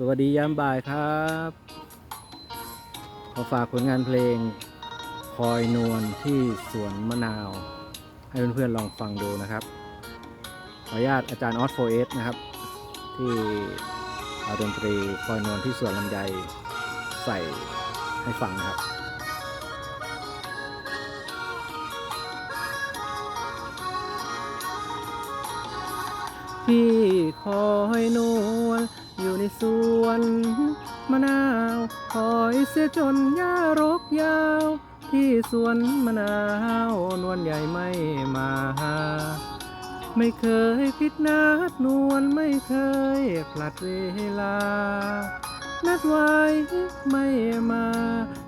สวัสดียามบ่ายครับขอฝากผลงานเพลงคอยนวลที่สวนมะนาว ให้เพื่อนๆลองฟังดูนะครับ ขออนุญาตอาจารย์ออสโฟเอสนะครับ ที่เอาดนตรีคอยนวลที่สวนลำไยใส่ให้ฟังนะครับพี่คอยนวล อยู่ในสวนมะนาวคอยเสียจนหญ้ารกยาว ที่สวนมะนาวนวลใหญ่ไม่มาหาไม่เคยผิดนัดนวลไม่เคยพลัดเวลา นัดไว้ไม่มา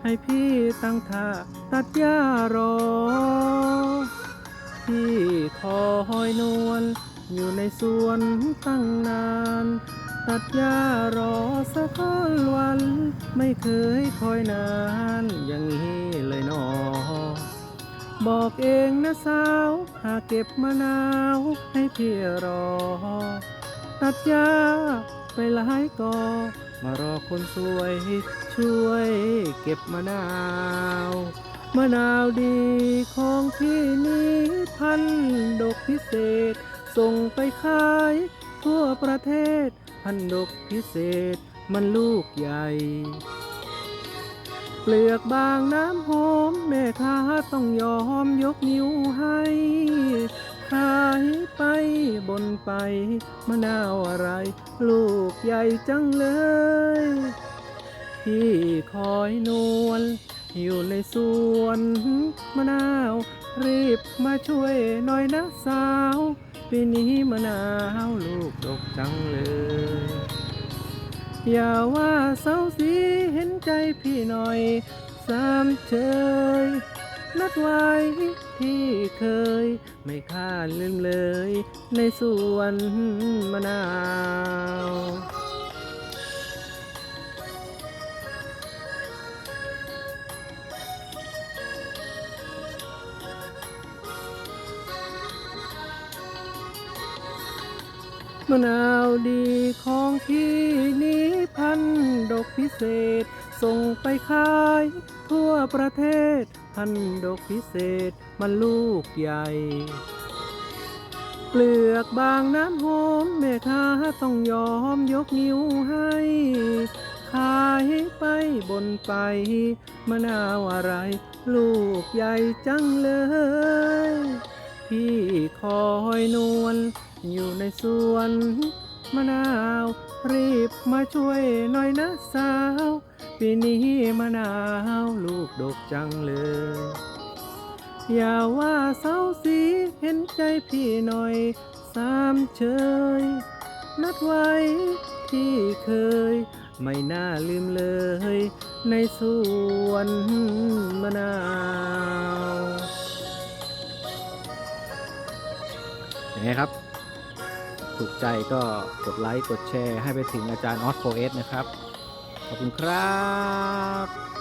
ให้พี่ตั้งท่าตัดหญ้ารอ พี่คอยนวลอยู่ในสวนตั้งนาน ตัดหญ้ารอสักวัน ไม่เคยคอยนานอย่างนี้เลยหนอ บอกเองนะสาว หากเก็บมะนาวให้พี่รอ ตัดหญ้าไปหลายกอ มารอคนสวยช่วยเก็บมะนาวมะนาวดีของพี่นี้พันดกพิเศษ ส่งไปขายทั่วประเทศ พันดกพิเศษมันลูกใหญ่ เปลือกบางน้ำหอม แม่ค้าต้องยอมยกนิ้วให้ขายไปบนไปมะนาวอะไร ลูกใหญ่จังเลยพี่คอยนวลอยู่ในสวนมะนาว รีบมาช่วยหน่อยนะสาวปีนี้มะนาวลูกดกจังเลย อย่าว่าเศร้าสีเห็นใจพี่หน่อย สามเชยนัดไว้ที่เคย ไม่คาดลืมเลย ในสวนมะนาว มะนาวดีของพี่นี้พันธุ์ดกพิเศษ ส่งไปขายทั่วประเทศ พันธุ์ดกพิเศษมันลูกใหญ่ เปลือกบางน้ำหอมแม่ค้าต้องยอมยกนิ้วให้ ขายไปบนไป มะนาวอะไร ลูกใหญ่จังเลย พี่คอยนวล อยู่ในสวนมะนาว รีบมาช่วยหน่อยนะสาว ปีนี้มะนาวลูกดกจังเลย อย่าว่าเศร้าสีเห็นใจพี่หน่อย สามเชย นัดไว้ที่เคย ไม่น่าลืมเลย ในสวนมะนาวยังไงครับ ถูกใจก็กดไลค์ กดแชร์ให้ไปถึงอาจารย์ออสโฟเอสนะครับ ขอบคุณครับ